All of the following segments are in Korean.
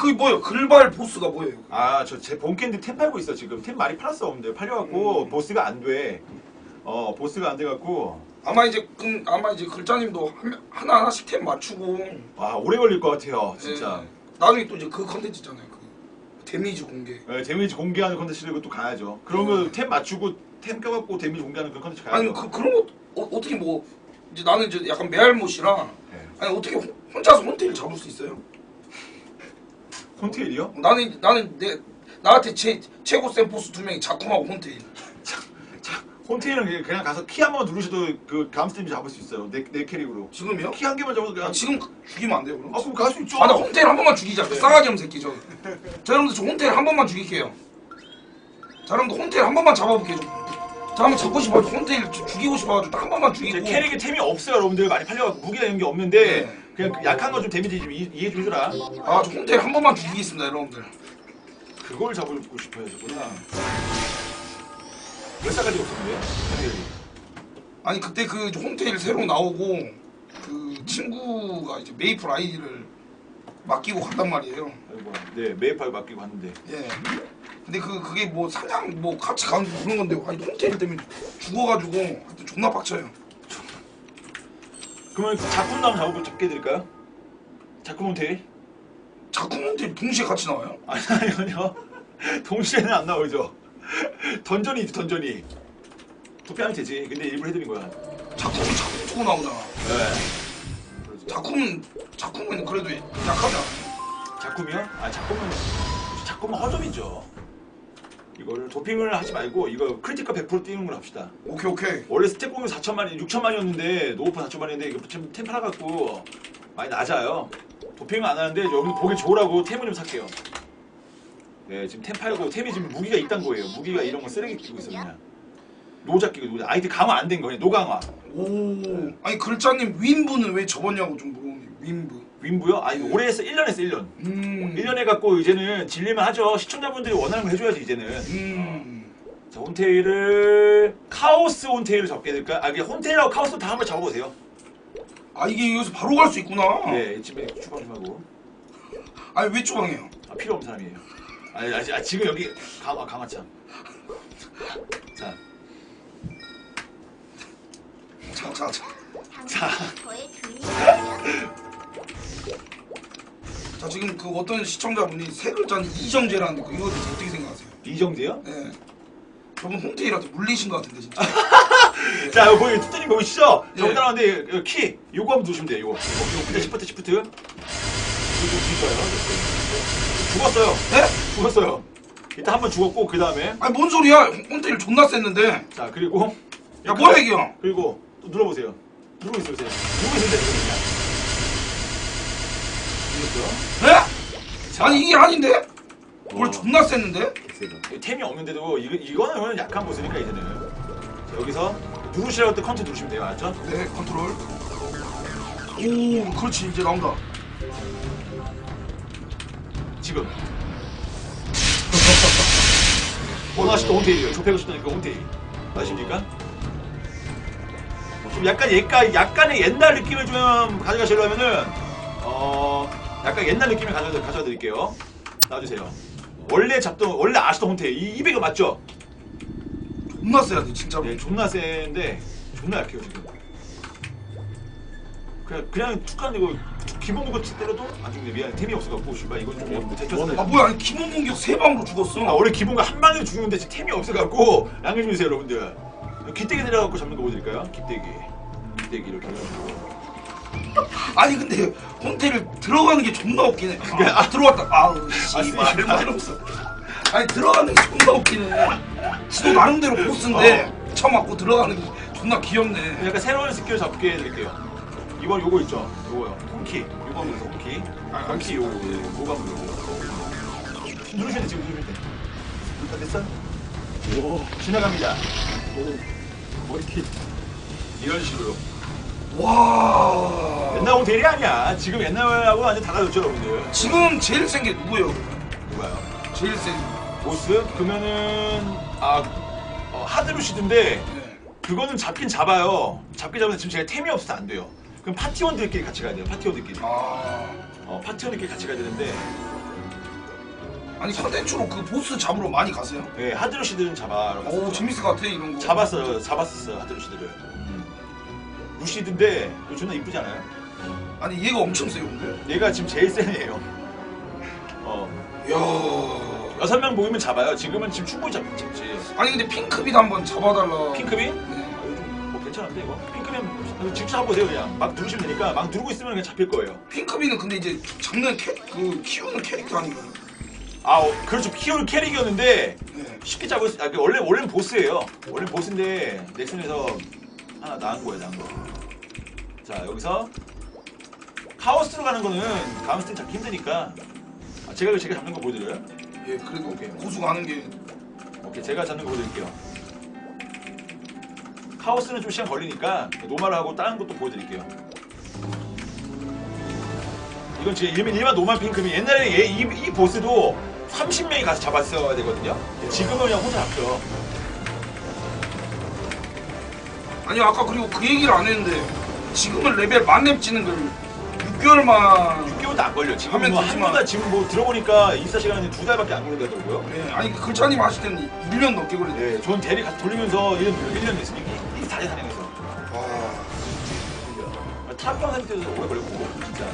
그게 뭐예요? 글발 보스가 뭐예요? 아 저 제 본캔디 템 팔고 있어 지금 템 많이 팔았어 없는데 팔려갖고 음. 보스가 안돼 어 보스가 안 돼갖고 아마 이제 그, 아마 이제 글자님도 한- 하나 하나씩 템 맞추고 와 오래 걸릴 것 같아요 진짜 예, 나중에 또 이제 그 컨텐츠 있잖아요. 그 데미지 공개. 예, 데미지 공개하는 컨텐츠를 또 가야죠 그러면 템 맞추고 템 껴갖고 데미지 공개하는 그 컨텐츠 가야죠 아니 그 그런 거 어, 어떻게 뭐 이제 나는 이제 약간 메알못이라 예. 아니 어떻게 혼- 혼자서 혼테일 잡을 수 있어요? 콘테일이요? 나는 나는 내 나한테 제 최고 센 보스 두 명이 자쿠하고 혼테일. 자, 콘테일은 그냥- 가서 키 한 번만 누르셔도 그 감스팀 잡을 수 있어요 내, 내 캐릭으로 지금이요? 키 한 개만 잡아도 그냥 아, 지금 죽이면 안 돼요 그럼? 아 그럼 갈 수 있죠 아, 나 혼테일 한 번만 죽이자. 그 싸가지 없는 새끼 저. 자, 여러분들 저 혼테일 한 번만 죽일게요. 자, 여러분들 혼테일 한 번만 잡아볼게요. 저. 자, 한번 잡고 싶어가지고 혼테일 주- 죽이고 싶어가지고 딱 한 번만 제 죽이고. 캐릭에 템이 없어요 여러분들 많이 팔려갖고 무기가 있는 게 없는데 네. 그냥 그 약한 거 좀 데미지 좀 이- 이해해 주시라 아, 저 혼테일 한 번만 죽이겠습니다, 여러분들. 그걸 잡고 싶어요 저구나 몇 살까지 없었는데요? 콘테일이 아니 그때 그 혼테일 새로 나오고 그 친구가 이제 메이플 아이디를 맡기고 갔단 말이에요. 아이고, 네 메이팔 맡기고 왔는데 예. 근데 그 그게 뭐 사냥 뭐 같이 가는 그런 건데 아니 혼테일 때문에 죽어가지고 하여튼 존나 빡쳐요. 그러면 작품 나면 잡아 잡게 해드릴까요? 작품 몬테일? 자꾸 혼테일 동시에 같이 나와요? 아니 아니요 동시에는 안 나오죠 던전이 있지 던전이 도피하면 되지 근데 일부러 해드린 거야 작품은 자꾸 두고 나오잖아. 네 작품은 작품은 그래도 약하잖아. 작품이요? 아 작품은 작품은 허접이죠 이걸 도핑을 하지 말고 이거 크리티컬 100% 띄는 걸 합시다 오케이 오케이. 원래 스택 공이 4천만이 6천만이었는데 노오프 4천만인데 이거 지금 템 팔아갖고 많이 낮아요. 도핑은 안 하는데 여러분 보기 좋으라고 템을 좀 살게요. 네 지금 템 팔고 템이 지금 무기가 있단 거예요. 무기가 이런 거 쓰레기 끼고 있어 그냥. 노자 끼고 노자. 아이템 강화 안 된 거예요. 노강화. 오. 아니 글자님 윈부는 왜 접었냐고 좀 물어보니 윈부. 윈부요? 아 이거 올해 했어 1년 했어 1년. 음. 1년 해갖고 이제는 질리면 하죠. 시청자분들이 원하는 거 해줘야지 이제는. 음. 자 혼테일을 카오스 혼테일을 잡게 될까요? 아 그냥 혼테일하고 카오스 다 한번 잡아보세요. 아 이게 여기서 바로 갈 수 있구나. 네 집에 추가 좀 하고. 아니 왜 주방해요? 아, 필요 없는 사람이에요. 아니, 아, 지금 여기 강화 강화참. 자, 자 자 자. 자. 자 지금 그 어떤 시청자분이 세 글자는 이정재라는데 그 이거 대해서 어떻게 생각하세요? 이정재요? 네. 저분 홍테일한테 물리신 것 같은데 진짜. 자, 여기 보이 투트님 보이시죠? 예. 저기 따라왔는데 그 키, 요거 한번 누르시면 돼요. 요거, 요거, 요거 시프트, 시프트. 이거 죽어요. 죽었어요. 네? 죽었어요. 일단 한 번 죽었고 그 다음에 아니 뭔 소리야? 홍테일 존나 셌는데. 자 그리고 야 뭐야 이게? 그리고 또 눌러보세요. 누르고 있어요. 누르고 있으면 돼요. 그냥. 이겼죠? 네? 아니 이게 아닌데? 뭘 어. 존나 셌는데? 템이 없는데도 이거, 이거는 약한 보스니까 이제는 자, 여기서 누르시라고 때 컨트 누르시면 돼요 알았죠? 네 컨트롤. 오 그렇지 이제 나온다. 지금 원하시던 홈테일이에요 좁혀고 싶다니까 홈테일 아십니까? 좀 약간 약간, 약간의 옛날 느낌을 좀 가져가시려면은 어 약간 옛날 느낌을 가져, 가져다 드릴게요 놔주세요 원래 잡던 원래 아시던 홈테일 이 200이 맞죠? 존나 세야 돼 진짜로. 네, 존나 센데 존나 약해요 지금. 그냥 그냥 툭한 이거 기본 무거 때려도 안 죽네. 미안 템이 없어갖고 씨발 이건 좀 대처했어. 아 뭐야 기본 공격 세 방으로 죽었어. 아 원래 기본가 한 방에 죽는데 지금 템이 없어갖고 양해 좀 주세요 여러분들. 귀때기 내려갖고 잡는 거 보여드릴까요? 귀때기. 귀때기 이렇게 해가지고. 아니 근데 홍테를 들어가는 게 존나 웃기네. 아, 들어왔다. 아우 씨발. 말없어. 아니 들어가는 게 존나 웃기네. 지도 나름대로 보스인데 처음 맞고 들어가는 게 존나 귀엽네. 약간 새로운 스킬 잡게 해드릴게요. 이번 요거 있죠? 요거요. 홈키. 요거 하면서 홈키. 홈키 요거. 요거 하면 요거. 누르시면 돼 지금 누르시면 돼. 다 됐어? 오. 지나갑니다. 오. 머리킷. 이런 식으로. 와. 옛날 홈테일이 아니야. 지금 옛날하고 완전 달라졌죠 여러분들. 지금 제일 센 게 누구예요? 누가요? 제일 센. 보스? 그러면은 아 어, 하드루시드인데 네. 그거는 잡긴 잡아요. 잡긴 잡는데 지금 제가 템이 없어서 안 돼요. 그럼 파티원들끼리 같이 가야 돼요. 파티원들끼리. 아. 어, 파티원들끼리 같이 가야 되는데 아니 컨텐츠로 그 보스 잡으러 많이 가세요? 예, 하드루시들은 잡아. 오 재밌을 것 같아 이런 거. 잡았어요. 잡았었어요. 하드루시들을. 루시드인데 이거 존나 이쁘지 않아요? 아니 얘가 엄청 세요 근데. 얘가 지금 제일 센 애예요. 어. 야. 여섯 명 모이면 잡아요. 지금은 지금 충분히 잡, 잡지. 아니 근데 핑크비도 한번 잡아달라. 핑크비? 네. 아, 요즘 뭐 괜찮은데 이거? 핑크비는 직접 잡아보세요 그냥. 막 누르시면 되니까 막 누르고 있으면 그냥 잡힐 거예요. 핑크비는 근데 이제 잡는 캐, 그 키우는 캐릭터 아닌가요? 아, 어, 그렇죠. 키오는 캐릭이었는데 네. 쉽게 잡을 수, 아, 그 원래 원래는 보스예요. 원래 보스인데 넥슨에서 하나 나은 거예요, 나은 거. 자, 여기서 카오스로 가는 거는 가운스틴 잡기 힘드니까 아, 제가 제가 잡는 거 보여드려요. 예 그래도 고수가 하는 게 오케이, 제가 잡는 거 보여드릴게요. 카오스는 좀 시간 걸리니까 노말을 하고 다른 것도 보여드릴게요. 이건 제 일반, 일반 노말 핑크미 옛날에 얘, 이, 이 보스도 30명이 가서 잡았어야 되거든요. 지금은 그냥 혼자 잡죠. 아니 아까 그리고 그 얘기를 안 했는데 지금은 레벨 만렙 찌는 걸 6개월만 6개월도 안 걸려. 지금 하면 뭐 되지만. 지금 뭐 들어보니까 입사 시간이 두 달밖에 안 걸린다더라고요. 네, 아니 글자님 하실 때는 1년 넘게 걸리네 네, 전 대리 가서 돌리면서 1년, 1년 됐으니까 이, 이 사례 사냥해서. 와 탑방 할 때도 오래 걸렸고, 진짜.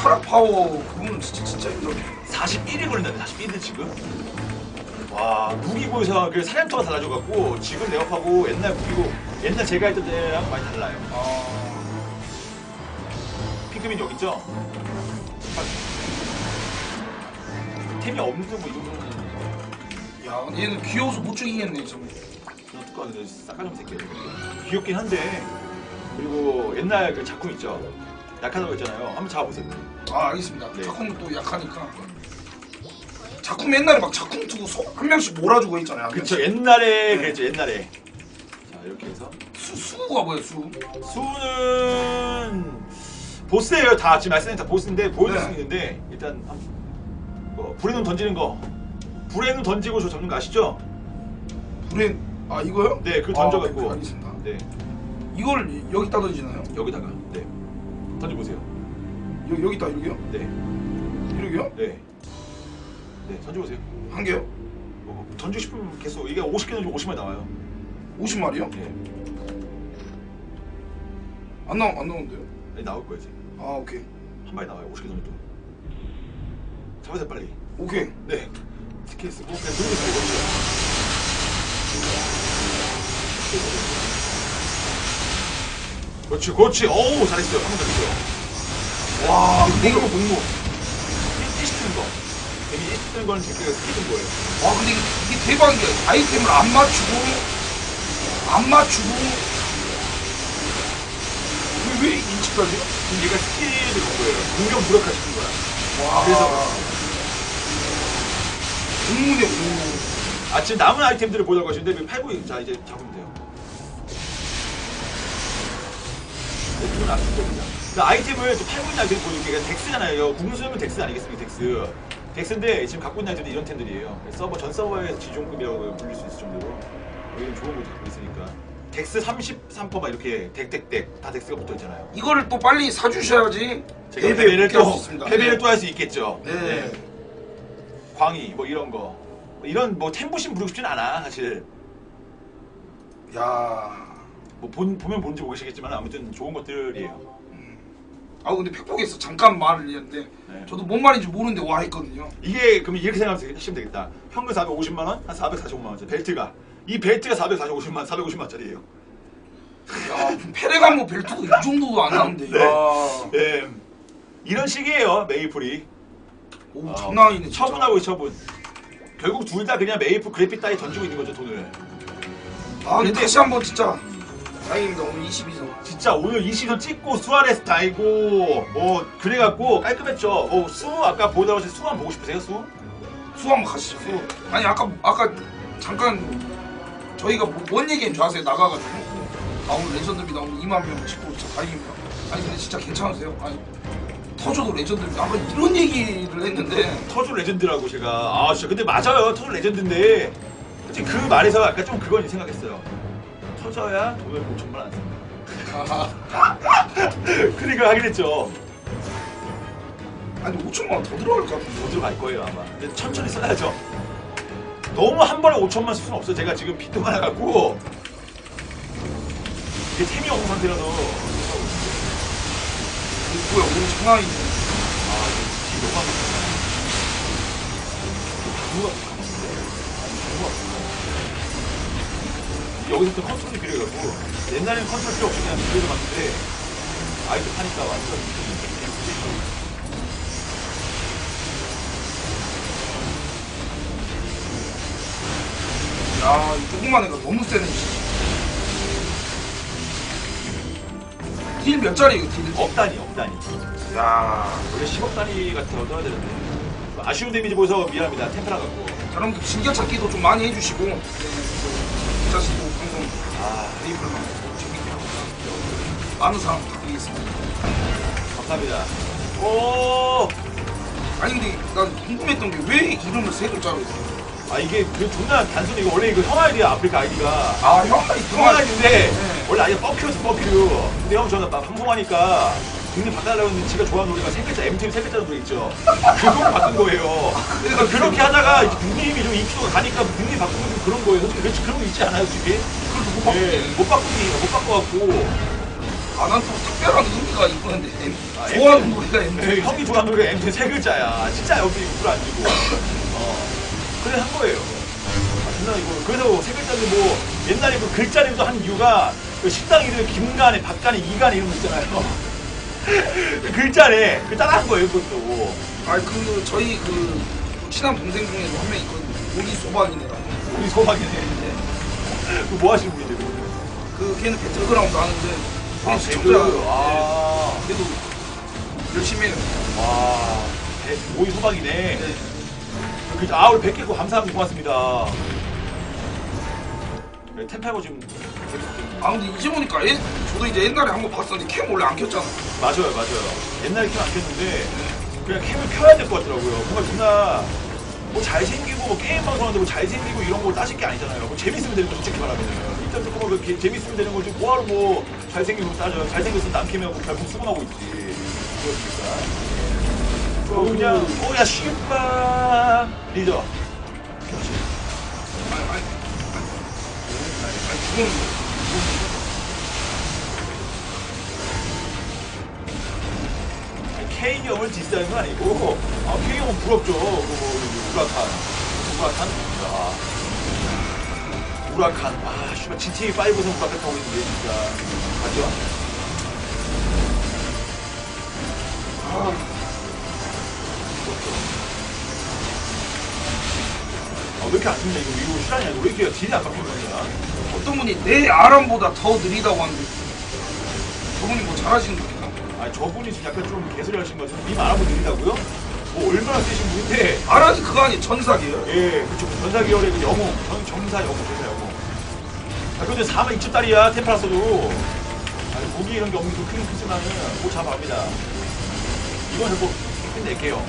타락 파워 그분은 진짜 진짜 힘들어 41일 걸린다네, 41일 지금. 와, 무기고에서 그 사냥터가 달라져갖고, 지금 내업하고 옛날 무기고, 옛날 제가 했던 때랑 많이 달라요. 아. 피크민 여기 있죠? 템이 없는 뭐이 정도는. 야, 근데 얘는 귀여워서 못 죽이겠네 좀 그냥 뚜껑 싸가지 새끼 귀엽긴 한데 그리고 옛날 그 작품 있죠? 약하다고 했잖아요. 한번 잡아보세요. 아 알겠습니다. 네. 작품은 또 약하니까 작품 옛날에 막 작품 두고 소, 한 명씩 몰아주고 있잖아요 한 그쵸. 명씩. 옛날에 그랬죠 옛날에. 자 이렇게 해서. 수, 수가 뭐예요 수? 수는 보스예요. 다 지금 말씀드린 다 보스인데 보여줄 네. 수 있는데 일단 한, 뭐 불의 눈 던지는 거. 불의 눈 던지고 저 잡는 거 아시죠? 불에 아 이거요? 네 그거 아, 던져갖고. 오케이, 알겠습니다. 네. 이걸 여기다 던지나요? 여기다가. 네. 던져보세요. 여, 여기다 여기요? 네. 여기요? 네. 네, 던져보세요. 한 개요? 뭐, 던지고 싶으면 계속 이게 50개 던지면 50만 나와요. 50마리요? 네. 안 나오 안 나오는데요? 아니, 나올 거예요, 이제. 아 오케이 한 마리 나와요, 50개 던져도. 잡으세요, 빨리. 오케이 네. 스킬 쓰고 그냥 누르고 있어요, 그렇지, 그렇지. 어우, 잘했어요. 한번더 했어요. 와 이거 복무, 복무. 띠시 뜨는 거. 괜히 띠시 뜨는 거는 제가 스킬 뜬 거예요. 와 근데 이게, 이게 대박인 게 아이템을 안 맞추고 안 맞추고 왜, 왜 인치까지? 지금 얘가 스킬을 건 거예요. 공격 무력화 시킨 거야. 와 그래서 공문에 오 아 지금 남은 아이템들을 보려고 하시는데 왜 팔고 자 이제 잡으면 돼요. 네, 이건 안쓸 겁니다. 그 아이템을 좀 팔고 있는 아이템. 그러니까 덱스잖아요. 궁수면 덱스 아니겠습니까? 덱스. 덱스인데 지금 갖고 있는 아이템들이 이런 템들이에요. 서버 전 서버의 지존급이라고 불릴 수 있을 정도로 여기는 좋은 거 갖고 있으니까. 덱스 33%막 이렇게 덱덱덱 다 덱스가 붙어 있잖아요. 이거를 또 빨리 사주셔야지 제가 패배를 패배를 할수 또. 패배를 네. 또할 수 있겠죠. 네. 광희 뭐 이런 거. 뭐 이런 뭐 템부심 부르고 싶진 않아 사실. 야. 뭐 본, 보면 뭔지 모르시겠지만 아무튼 좋은 것들이에요. 아 근데 팩폭에서 잠깐 말을 했는데 네. 저도 뭔 말인지 모르는데 와 했거든요. 이게 그럼 이렇게 생각하시면 되겠다. 현금 450만 원, 한 445만 원짜리 벨트가 이 벨트가 445만 450만 원짜리예요. 야, 페레가모 벨트도 이 정도도 안 나는데. 네. 야. 예. 이런 식이에요 메이플이. 오, 어, 장난 아니네. 진짜. 처분하고 있어 처분. 결국 둘 다 그냥 메이플 그래픽 따위 던지고 있는 거죠 돈을. 아, 근데 다시 한번 진짜 다행입니다. 오늘 22선. 진짜 오늘 이 시즌 찍고 수아레스 다이고 뭐 그래갖고 깔끔했죠. 뭐수 아까 보다 보신 수만 보고 싶으세요 수? 수 한번 가시죠. 수. 아니 아까 아까 잠깐 저희가 뭐, 뭔 얘기인 줄 아세요? 나가가지고 아 오늘 레전드입니다. 오늘 2만 명 찍고 진짜 다행입니다. 아니 근데 진짜 괜찮으세요? 아니 터져도 레전드입니다. 아까 이런 얘기를 했는데 터주 레전드라고 제가 아 진짜 근데 맞아요 터주 레전드인데 솔직히 그 말에서 약간 좀 그건 생각했어요 터져야 돈을 뭐 정말 안 씁니다 아, 그러니까 하긴 했죠 아니 5천만 원 더 들어갈 것 같은데. 못 들어갈 거예요 아마. 근데 천천히 써야죠. 너무 한 번에 5천만 쓸 수는 없어. 제가 지금 빚도 많아갖고 이게 템이 없는 상태라서 뭐야 오늘 장난 아니네. 아 이거 빚이 너무 많겠다. 누가 여기서부터 컨트롤이 필요해갖고 옛날에는 컨트롤 필요 없이 그냥 비교를 봤는데 아이도 파니까 완전 야, 이 조그만 애가 너무 세네. 딜몇 짜리 이거 딜? 억단위 억단위. 야, 원래 10억 단위 같은 거 떠야 되는데. 아쉬운 데미지 보여서 미안합니다 템플라 갖고. 여러분들 즐겨찾기도 좀 많이 해주시고. 자식도 방송 아 재밌게 하고 많은 사랑 부탁드리겠습니다. 감사합니다. 오! 아니 근데 난 궁금했던 게 왜 이름을 세 글자로 했어? 아 이게 그 존나 단순히 이거 원래 이거 형 아이디야 아프리카 아이디가. 아, 형, 형 아이디인데 네. 원래 아이디가 뻑큐였어 뻑큐 근데 형 저는 막 방송하니까 닉네임 바꿔달라고 했는데 지가 좋아하는 노래가 세 글자 MTV 세 글자로 노래 있죠. 그걸 바꾼 거예요 그러니까 그렇게 하다가 닉네임이 좀 인기도가 가니까 닉네임 바꾸는 좀 그런 거예요. 그렇지 그런 거 있지 않아요 솔직히 그래도 못 바꾸네. 예, 못 바꾸기 못 바꿔갖고. 아, 난또 특별한 의미가 있었는데. 아, 좋아하는 MTV. 노래가 예, 있는데 형이 좋아하는 노래가 MTV 세 글자야. 진짜 여기 물안 주고. 어. 그래 한 거예요. 아, 진짜 이거 그래서 세 글자인데 뭐 옛날에 그 글자림도 한 이유가 그 식당 이름 김간에 박간에 이간에 이런 거 있잖아요. 그 글자래. 그 따라한 거예요 그것도. 아니 그 저희 그 친한 동생 중에도 한명 있거든요 우리 소박이네라고 우리 소박이네 그뭐 하시는 그거 그 걔는 배틀그라운드 하는데 아, 시청자 배그. 아. 네. 그래도 열심히 해요 와 배- 오이 소박이네 네. 그, 아, 우리 100개 고 감사합니다. 고맙습니다. 네, 템파이버 지금. 아 근데 이제 보니까 예, 저도 이제 옛날에 한 번 봤었는데 캠 원래 안 켰잖아 맞아요, 맞아요. 옛날에 캠안 켰는데 그냥 캠을 켜야 될 것 같더라고요. 뭔가 존나 뭐 잘생기고 뭐 게임 방송하는데 뭐 잘생기고 이런 거 따질 게 아니잖아요. 뭐 재밌으면 되는 거 솔직히 말하면 일단 듣고 뭐 게- 재밌으면 되는 거지 뭐하러 뭐 잘생기고 따져요. 잘생겼으면 남 캠이하고 결국 수긍하고 있지. 그렇습니까? 어, 그냥 어야 씨발 리더. 아니 아니 아니 아니 그 건 K 형을 디스하는 건 아니고 아 K 형은 부럽죠. 그거 뭐 우라칸, 우라칸, 아. 우라칸, 아 씨발 GTA 5에서 우라칸 타고 있는데 진짜. 맞죠? 아, 아, 왜 이렇게 안 죽냐 이거. 이거 실화냐 이거 왜 이렇게 딜이 안 바뀌는 거냐? 어떤 분이 내 아람보다 더 느리다고 하는데 저분이 뭐 잘하시는 분이나 아 저분이 지금 약간 좀 개소리 하신 거 같은데 님 알아보 드리다고요? 뭐 얼마나 세신 분인데 아란이 그거 아니 전사기예요? 예, 그쵸. 전사 계열의 그 영웅, 전, 정사 영웅, 전사 영웅. 아, 근데 4만 2천 달이야, 템플라서도. 아니, 고기 이런 게 없는 좀 크긴 크지만은, 뭐 잡아갑니다. 이건 뭐, 끝낼게요.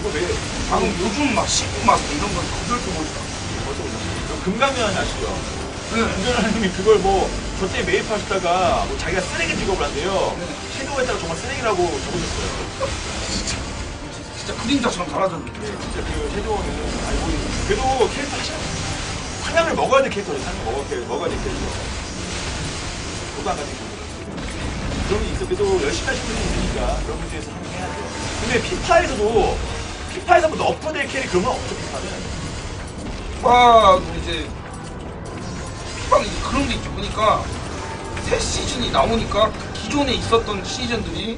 이거 왜, 방금 요즘 막 19만 이런 건 그렇게 보니까 벌써 오셨어요? 그 금강면 아시죠? 네. 금강면님이 그걸 뭐, 저때 매입하시다가, 뭐, 자기가 쓰레기 직업을 한대요. 네. 섀도우에다가 정말 쓰레기라고 적으셨어요. 진짜 그림자처럼 잘하던데 네, 진짜 그 섀도우는, 아니, 뭐, 그래도 캐릭터 하시는 상향을 먹어야 될 캐릭터죠. 상향 먹어야 될, 먹어야 될 캐릭터. 저도 안거 그런 게 있어. 그래도 열심히 하시는 분이 있으니까 그런 문제에서 항의해야죠. 근데 피파에서도 피파에서 뭐 너프될 캐릭 그런 건 없죠. 피파는. 피파는 이제 그런 게 있죠 보니까 새 시즌이 나오니까 그 기존에 있었던 시즌들이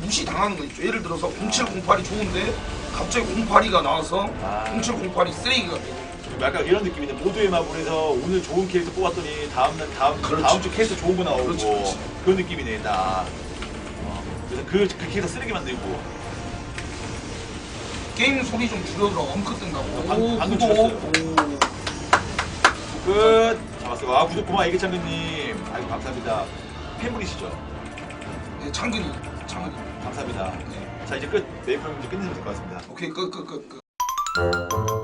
무시 당하는 거 있죠 예를 들어서 0708이 좋은데 갑자기 08이가 나와서 아. 0708이 쓰레기가 좀 약간 이런 느낌인데 모두의 마블에서 오늘 좋은 캐릭터 뽑았더니 다음 날 다음 그렇지. 다음 주 캐릭터 좋은 거 나오고 그렇지, 그렇지. 런 느낌이네 딱. 어, 그래서 그, 그 캐릭터 쓰레기 만들고 게임 소리 좀 줄여들어 엄크 뜬다고 방- 방금 구독. 줄였어요. 끝. 잡았어요. 아 구독 고마워 이기창근님. 아이고 감사합니다. 팬분이시죠? 네, 창근이 창근이 감사합니다. 네. 자 이제 끝. 메이플 문제 끝내면 될 것 같습니다. 오케이 끝 끝 끝 끝.